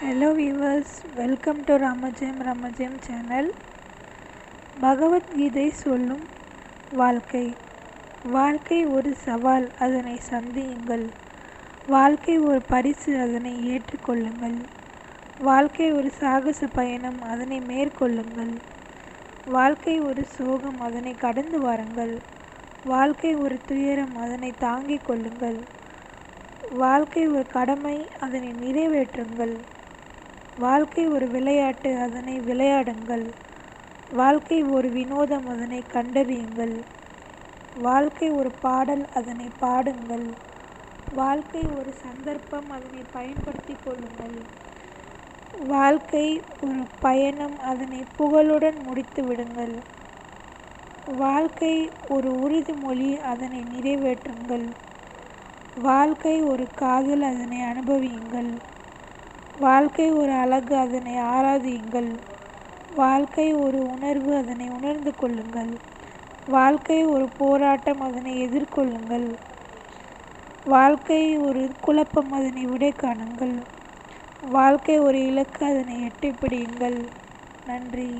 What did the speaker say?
Hello viewers welcome to Ramajayam Ramajayam channel Bhagavad Gita சொல்லும் வாழ்க்கை. வாழ்க்கை ஒரு சவால் அதனை சந்தியுங்கள். வாழ்க்கை ஒரு பரிசு அதனை ஏற்றுக்கொள்ளுங்கள். வாழ்க்கை ஒரு சாகச பயணம் அதனை மேற்கொள்ளுங்கள். வாழ்க்கை ஒரு சோகம் அதனை கடந்து வாருங்கள். வாழ்க்கை ஒரு துயரம் அதனை தாங்கிக் கொள்ளுங்கள். வாழ்க்கை ஒரு கடமை அதனை நிறைவேற்றுங்கள். வாழ்க்கை ஒரு விளையாட்டு அதனை விளையாடுங்கள். வாழ்க்கை ஒரு வினோதம் அதனை கண்டறியுங்கள். வாழ்க்கை ஒரு பாடல் அதனை பாடுங்கள். வாழ்க்கை ஒரு சந்தர்ப்பம் அதனை பயன்படுத்தி கொள்ளுங்கள். வாழ்க்கை ஒரு பயணம் அதனை புகழுடன் முடித்து விடுங்கள். வாழ்க்கை ஒரு உறுதிமொழி அதனை நிறைவேற்றுங்கள். வாழ்க்கை ஒரு காதல் அதனை அனுபவியுங்கள். வாழ்க்கை ஒரு அழகு அதனை ஆராதியுங்கள். வாழ்க்கை ஒரு உணர்வு அதனை உணர்ந்து கொள்ளுங்கள். வாழ்க்கை ஒரு போராட்டம் அதனை எதிர்கொள்ளுங்கள். வாழ்க்கை ஒரு குழப்பம் அதனை விடை காணுங்கள். வாழ்க்கை ஒரு இலக்கு அதனை எட்டிப்பிடியுங்கள். நன்றி.